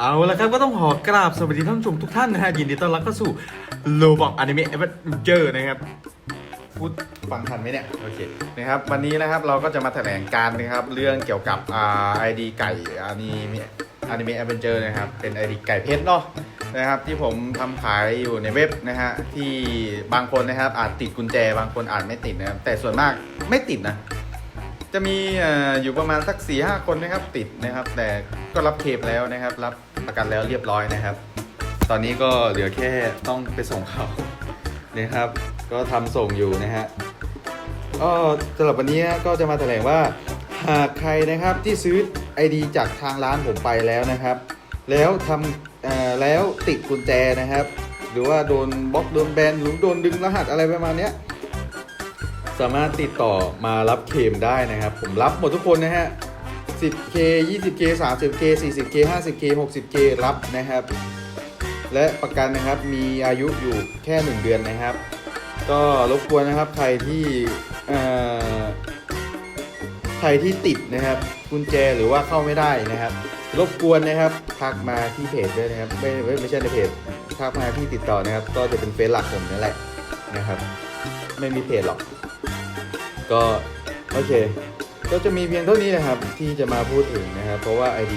เอาละครับก็ต้องขอกราบสวัสดีท่านผู้ชมทุกท่านนะฮะยินดีต้อนรับเข้าสู่โลบอกอนิเมะเอเวอร์เจอร์นะครับพูดฟังทันไหมเนี่ยโอเคนะครับวันนี้นะครับเราก็จะมาแถลงการนะครับเรื่องเกี่ยวกับอ่าไอดีไก่อนิเมะอนิเมะเอเวนเจอร์นะครับเป็นไอดีไก่เพชรเนาะนะครับที่ผมทำขายอยู่ในเว็บนะฮะที่บางคนนะครับอาจติดกุญแจบางคนอาจไม่ติดนะครับแต่ส่วนมากไม่ติดนะจะมีอยู่ประมาณสัก4ี่ห้าคนนะครับติดนะครับ แต่ก็รับเคลมแล้วนะครับรับ ประกันแล้วเรียบร้อยนะครับ ตอนนี้ก็เหลือแค่ต้องไปส่งเขานะครับ ก็ทำส่งอยู่นะฮะก็สำหรับวันนี้ก็จะมาแถลงว่าหากใครนะครับที่ซื้อ ID จากทางร้านผมไปแล้วนะครับ แล้วทำแล้วติดกุญแจนะครับ หรือว่าโดนบล็อกโดนแบนหรือโดนดึงรหัสอะไรประมาณนี้สามารถติดต่อมารับเคลมได้นะครับ ผมรับหมดทุกคนนะฮะ 10K 20K 30K 40K 50K 60K รับนะครับ และประกันนะครับมีอายุอยู่แค่ 1 เดือนนะครับ ก็รบกวนนะครับใครที่อ่อใครที่ติดนะครับกุญแจหรือว่าเข้าไม่ได้นะครับ รบกวนนะครับทักมาที่เพจด้วยนะครับไม่ไม่ไม่ใช่ในเพจทักมาที่ติดต่อนะครับ ก็จะเป็นเฟซหลักผมนั่นแหละนะครับ ไม่มีเพจหรอก ก็ โอเค ก็จะมีเพียงเท่านี้นะครับที่จะมาพูดถึงนะครับ เพราะว่า ID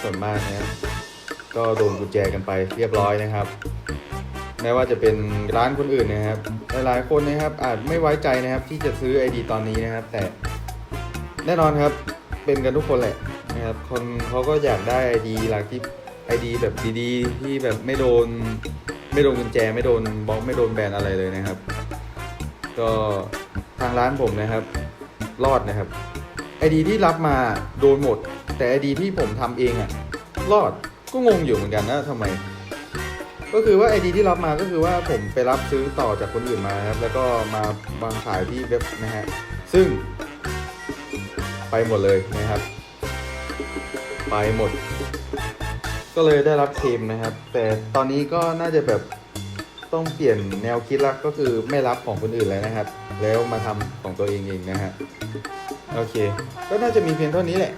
ส่วนมากนะครับก็โดนกุญแจกันไปเรียบร้อยนะครับแม้ว่าจะเป็นร้านคนอื่นนะครับ หลายๆคนนะครับอาจไม่ไว้ใจนะครับ ที่จะซื้อ ID ตอนนี้นะครับ แต่แน่นอนครับเป็นกันทุกคนแหละนะครับ คนเขาก็อยากได้ ID หลักที่ ID แบบดีๆ ที่แบบไม่โดนไม่โดนกุญแจไม่โดนบล็อกไม่โดนแบนอะไรเลยนะครับ ก็ทางร้านผมนะครับ รอดนะครับ ไอดีที่รับมาโดนหมด แต่ไอดีที่ผมทำเองอะรอดก็งงอยู่เหมือนกันนะทำไม ก็คือว่าไอดีที่รับมาก็คือว่าผมไปรับซื้อต่อจากคนอื่นมาครับแล้วก็มาวางขายที่เว็บนะฮะซึ่ง ไปหมดเลยนะครับ ไปหมด ก็เลยได้รับเคลมนะครับ แต่ตอนนี้ก็น่าจะแบบ ต้องเปลี่ยนแนวคิดละก็คือไม่รับของคนอื่นเลยนะครับ แล้วมาทำของตัวเองเองนะฮะโอเค ก็น่าจะมีเพียงเท่านี้แหละ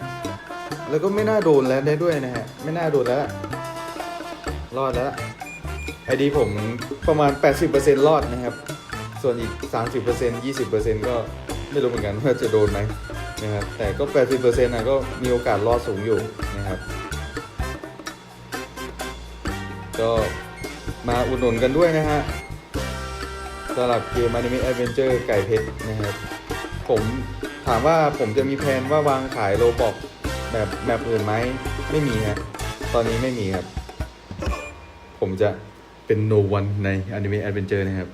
แล้วก็ไม่น่าโดนแล้วได้ด้วยนะฮะไม่น่าโดนแล้วรอดแล้วไอดีผมประมาณ 80%รอดนะครับ ส่วนอีก 30% 20%ก็ไม่รู้เหมือนกันว่าจะโดนไหมนะครับแต่ก็ 80%นะก็มีโอกาสรอดสูงอยู่นะครับ ก็ มาอุดหนุนกันด้วยนะฮะสำหรับเกม Anime Adventure ไก่เพชรนะครับผมถามว่าผมจะมีแผนว่าวางขายโลบอกแบบแบบอื่นไหมไม่มีฮะตอนนี้ไม่มีครับ ผมจะเป็น no one ใน Anime Adventure นะครับ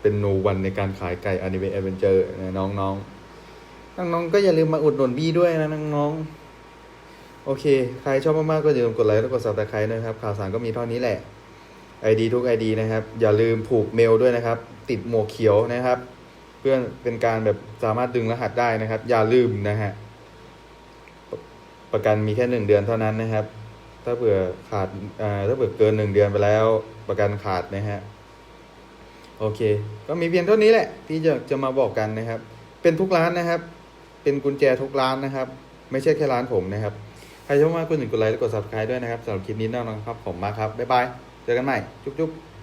เป็น no one ในการขายไก่ Anime Adventure นะน้องๆน้องๆก็อย่าลืมมาอุดหนุนบี้ด้วยนะน้องๆโอเค ใครชอบมากๆก็อย่าลืมกดไลค์และกด subscribe นะครับ ข่าวสารก็มีเท่านี้แหละ ID ทุก ID นะครับ อย่าลืมผูกเมลด้วยนะครับ ติดหมวกเขียวนะครับ เพื่อเป็นการแบบสามารถดึงรหัสได้นะครับ อย่าลืมนะฮะประกันมีแค่หนึ่งเดือนเท่านั้นนะครับ ถ้าเผื่อขาดถ้าเผื่อเกินหนึ่งเดือนไปแล้ว ประกันขาดนะฮะโอเค ก็มีเพียงเท่านี้แหละ ที่จะจะมาบอกกันนะครับ เป็นทุกร้านนะครับ เป็นกุญแจทุกร้านนะครับ ไม่ใช่แค่ร้านผมนะครับ ใครชอบมากกดหนึ่งกดไลค์และกด subscribe ด้วยนะครับสำหรับคลิปนี้น่ารักครับผมมากครับบ๊ายบาย เจอกันใหม่จุ๊บๆ